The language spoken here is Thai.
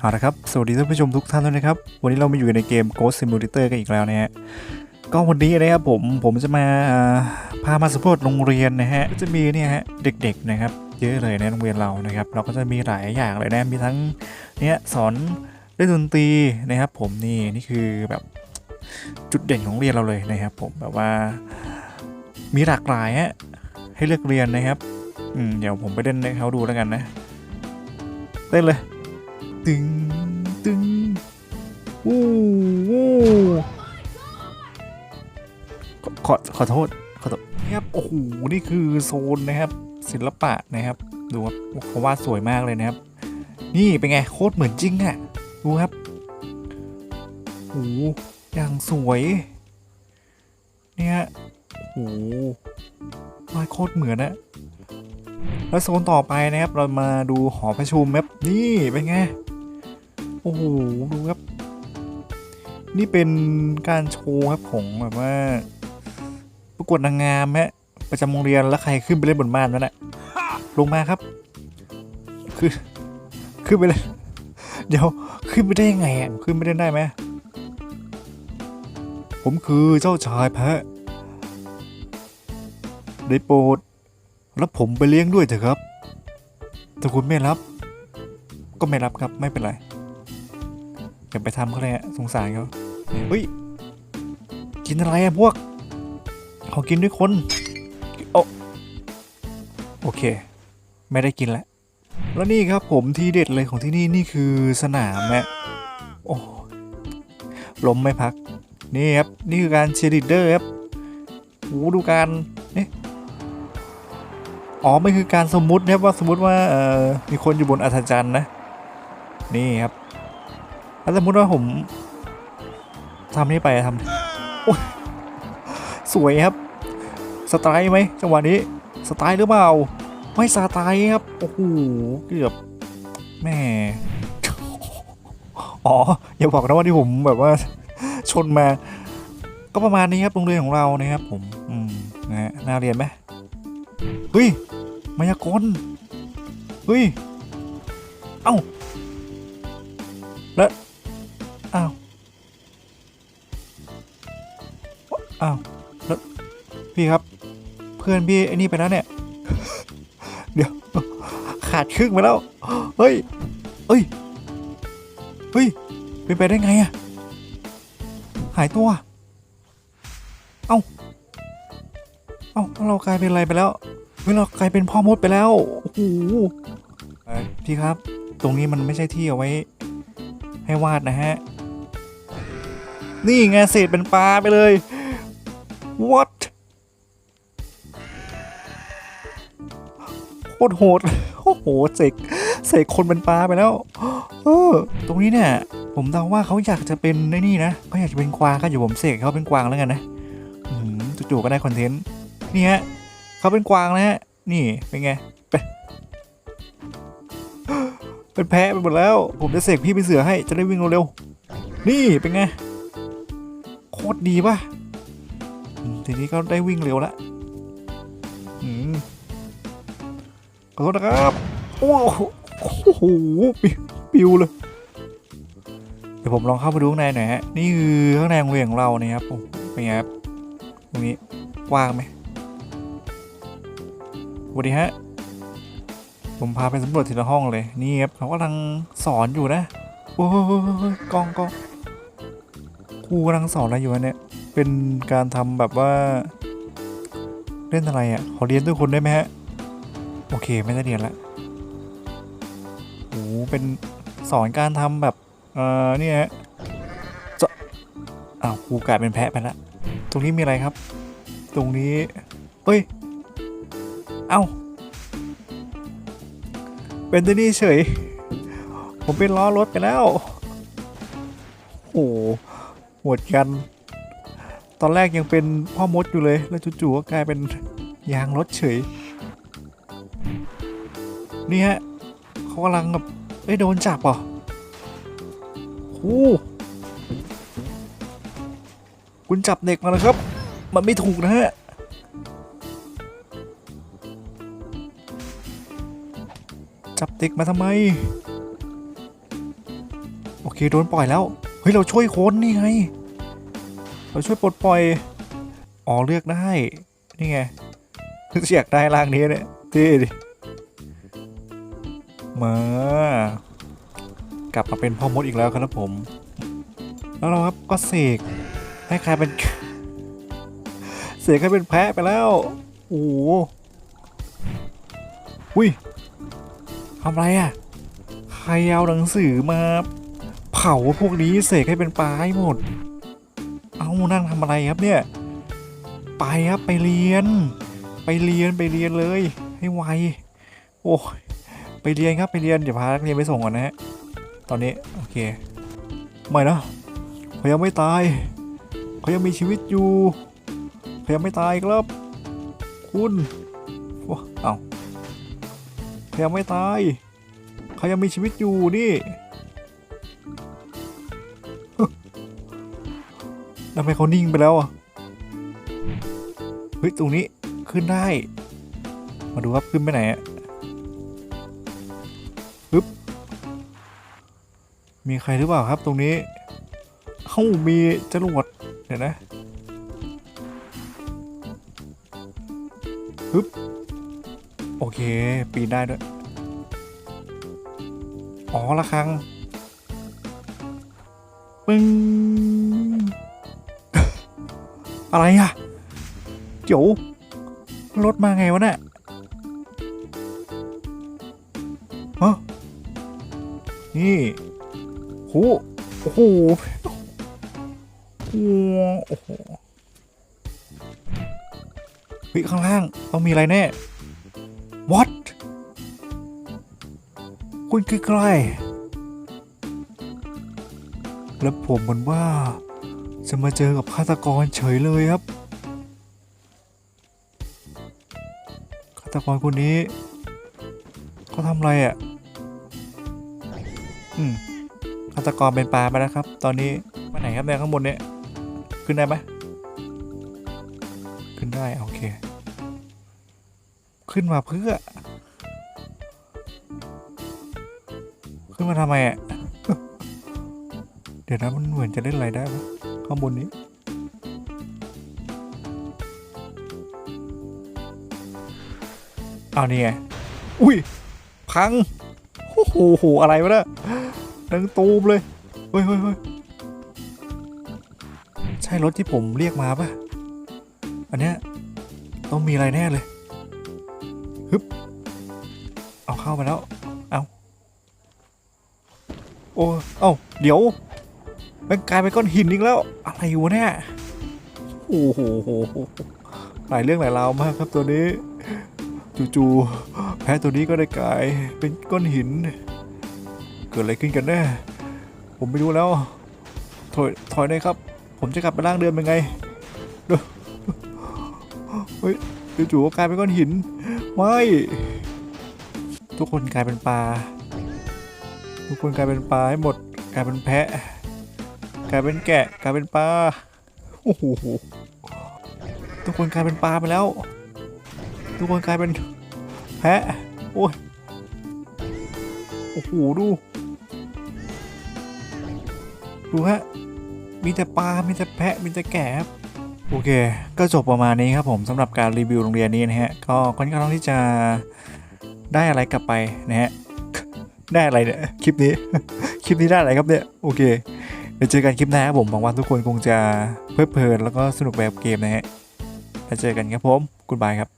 เอาละครับ สวัสดีท่านผู้ชมทุกท่านด้วยนะครับ วันนี้เรามาอยู่ในเกม Ghost Simulator กันอีกแล้วนะฮะ ก็วันนี้นะครับผม ผมจะมาพามาสำรวจโรงเรียนนะฮะก็จะมีเนี่ยฮะเด็กๆนะครับ เยอะเลยในโรงเรียนเรานะครับ เราก็จะมีหลายอย่างเลยนะ มีทั้งเนี่ยสอนเล่นดนตรีนะครับ ผมนี่นี่คือแบบจุดเด่นของโรงเรียนเราเลยนะครับ ผมแบบว่ามีหลากหลายฮะให้เลือกเรียนนะครับ อืมเดี๋ยวผมไปเล่นให้เขาดูแล้วกันนะเต้นเลย ตึงตึงวู้วู้ขอขอขอโทษขอโทษนี่ครับโอ้โหนี่คือโซนนะครับ ศิลปะนะครับดูครับเขาวาดสวยมากเลยนะครับ นี่เป็นไงโคตรเหมือนจริงอะ่ะดูครับโอ้หอย่างสวยเนี่ยโอ้โหวาโคตรเหมือนอะแล้วโซนต่อไปนะครับ เรามาดูหอประชุมครับนี่เป็นไง อ้โหดูครับ นี่เป็นการโชว์ครับของแบบว่า ประกวดนางงามฮะประจำโรงเรียนแล้วใครขึ้นไปเล่นบนม่านนั่นแหละลงมาครับ คือขึ้นไปเลยเดี๋ยวขึ้นไปได้ยังไงอะขึ้นไปได้ได้ไหมผมคือเจ้าชายแพะได้โปรดรับผมไปเลี้ยงด้วยเถอะครับถ้าคุณไม่รับ ก็ไม่รับครับไม่เป็นไร อย่าไปทำเขาเลยฮะสงสารเขาเฮ้ย กินอะไรอะพวกเขากินด้วยคนโอโอเค ไม่ได้กินแล้วแล้วนี่ครับผมที่เด็ดเลยของที่นี่นี่คือสนามแม่โอ้ล้มไม่พัก นี่ครับ นี่คือการเชียร์ลีดเดอร์ครับโอ้ดูการเอ๊ะอ๋อไม่คือการสมมุตินะครับว่าสมมติว่าเอ่อมีคนอยู่บนอัศจรรย์นะ นี่ครับ ถ้าสมมติว่าผมทำนี่ไปทำสวยครับ สไตล์ไหมจังหวะนี้สไตล์หรือเปล่า ไม่สไตล์ครับ โอ้โห เกือบแม่อ๋อ อย่าบอกนะว่าที่ผมแบบว่าชนมา ก็ประมาณนี้ครับโรงเรียนของเรานะครับผม อืม นะฮะน่าเรียนไหมเฮ้ย มายากลเฮ้ย เอ้า อ้าวแล้วพี่ครับ เพื่อนพี่ไอ้นี่ไปแล้วเนี่ย เดี๋ยว ขาดครึ่งไปแล้ว เฮ้ย เฮ้ย เฮ้ยเป็นไปได้ไงอะหายตัว เอ้า เอ้าแล้วเรากลายเป็นอะไรไปแล้วเฮ้ยเรากลายเป็นพ่อมดไปแล้ว โอ้โหพี่ครับ ตรงนี้มันไม่ใช่ที่เอาไว้ ให้วาดนะฮะ นี่ไงเศษเป็นปลาไปเลย what โคตรโหด โอ้โหเสกเสกคนเป็นปลาไปแล้ว เออ ตรงนี้เนี่ย ผมเดาว่าเขาอยากจะเป็นไอ้นี่นะเขาอยากจะเป็นกวางก็อยู่ผมเสกเขาเป็นกวางแล้วกันนะจู่ๆก็ได้คอนเทนต์ นี่ฮะเขาเป็นกวางนะฮะ นี่เป็นไง เป็นเป็นแพะไปหมดแล้ว ผมจะเสกพี่เป็นเสือให้ จะได้วิ่งเร็วๆ นี่เป็นไง โคตรดีป่ะ ทีนี้ก็ได้วิ่งเร็วละอืมขอโทษนะครับ โอ้โหโอ้โหปิวปิวเลย เดี๋ยวผมลองเข้าไปดูข้างในหน่อยฮะ นี่คือข้างในโรงเรียนของเราเนี่ยครับโอ้เป็นไงครับตรงนี้กว้างไหมสวัสดีฮะ ผมพาไปสำรวจทีละห้องเลย นี่ครับเขากำลังสอนอยู่นะ โอ้ยกองกองครูกำลังสอนอะไรอยู่เนี่ย เป็นการทำแบบว่า เล่นอะไรอะ่ะ ขอเรียนด้วยคนได้ไหมฮะ โอเคไม่ได้เรียนละโอ้เป็นสอนการทำแบบ เอ่อนี่ฮะจะอ้าวครูกลายเป็นแพะไปละตรงนี้มีอะไรครับ ตรงนี้เฮ้ย เอ้า เป็นตัวนี้เฉย ผมเป็นล้อรถไปแล้ว โอ้โหโหดกัน ตอนแรกยังเป็นพ่อมดอยู่เลย แล้วจู่ๆก็กลายเป็นยางรถเฉย นี่ฮะเขากำลังแบบเอ้ยโดนจับเหรอโอ้คุณจับเด็กมาแล้วครับ มันไม่ถูกนะฮะ จับเด็กมาทำไม โอเคโดนปล่อยแล้ว เฮ้ย เราช่วยคนนี่ไง เราช่วยปลดปล่อย อ๋อเลือกได้ นี่ไงอยกได้ร่างนี้เนี่ยเท่ดิมากลับมาเป็นพ่อมดอีกแล้วครับผม แล้วเราครับก็เสกให้ใครเป็น เสกให้เป็นแพะไปแล้วโอ้โหอุ้ยทำไรอะ ใครเอาหนังสือมา เผาพวกนี้เสกให้เป็นปลาให้หมด เอานั่งทำอะไรครับเนี่ย ไปครับไปเรียน ไปเรียนไปเรียนเลย ให้ไว โอ้ยไปเรียนครับไปเรียนเดี๋ยวพานักเรียนไปส่งก่อนนะฮะ ตอนนี้โอเค ไม่นะเขายังไม่ตายเขายังมีชีวิตอยู่เขายังไม่ตายครับ คุณว้าเอาเขายังไม่ตายเขายังมีชีวิตอยู่นี่ ทำไมเขานิ่งไปแล้วอะ เฮ้ย ตรงนี้ขึ้นได้ มาดูครับขึ้นไปไหนอะปึ๊บ มีใครหรือเปล่าครับตรงนี้เอ้ามีจรวดเดี๋ยวนะปึ๊บ โอเค ปีนได้ด้วย อ๋อละครังปึ้ง อะไรอะเดี๋วรถมาไงวะเนี่ยฮะนี่โหโอ้โหโอ้โหเฮ้ยข้างล่างต้องมีอะไรแน่ what คุณคือใครแล้วผมมือนว่า จะมาเจอกับฆาตกรเฉยเลยครับฆาตกรคนนี้เขาทำอะไรอะ่ะอืมฆาตกรเป็นปลาไปแล้วครับ ตอนนี้ไปไหนครับเนี่ยข้างบนเนี่ยขึ้นได้ไหมขึ้นได้โอเค ขึ้นมาเพื่อ ขึ้นมาทำไมอะเดี๋ยวนะมันเหมือนจะเล่นอะไรได้ปะ ข้างบนนี้ เอานี่ไง อุ้ย พัง โอ้โห อะไรวะเนี่ยดังตูมเลย เฮ้ยเฮ้ยเฮ้ยใช่รถที่ผมเรียกมาปะอันเนี้ยต้องมีอะไรแน่เลย ฮึบ เอาเข้าไปแล้ว เอา โอ้ เอาเดี๋ยว มันกลายเป็นก้อนหินอีกแล้ว อะไรวะเนี่ยโอ้โหหลายเรื่องหลายราวมากครับตัวนี้ จู่ๆแพ้ตัวนี้ก็ได้กลายเป็นก้อนหิน เกิดอะไรขึ้นกันแน่ผมไม่รู้แล้ว ถอยถอยได้ครับ ผมจะกลับไปร่างเดิมยังไงเด้อเฮ้ยจู่ๆก็กลายเป็นก้อนหิน ไม่ ทุกคนกลายเป็นปลาทุกคนกลายเป็นปลาให้หมดกลายเป็นแพะ กลายเป็นแกะกลายเป็นปลาโอ้โหทุกคนกลายเป็นปลาไปแล้ว ทุกคนกลายเป็นแพะโอ้ยโอ้โหดูดูฮะมีแต่ปลา มีแต่แพะ มีแต่แกะครับโอเค ก็จบประมาณนี้ครับผมสำหรับการรีวิวโรงเรียนนี้นะฮะ ก็ค่อนข้างที่จะได้อะไรกลับไปนะฮะ ได้อะไรเนี่ย คลิปนี้ คลิปนี้ได้อะไรครับเนี่ย โอเค เดี๋ยวเจอกันคลิปหน้าครับผมหวังว่าทุกคนคงจะเพลิดเพลินแล้วก็สนุกแบบเกมนะฮะแล้วเจอกันครับผม กุณบายครับ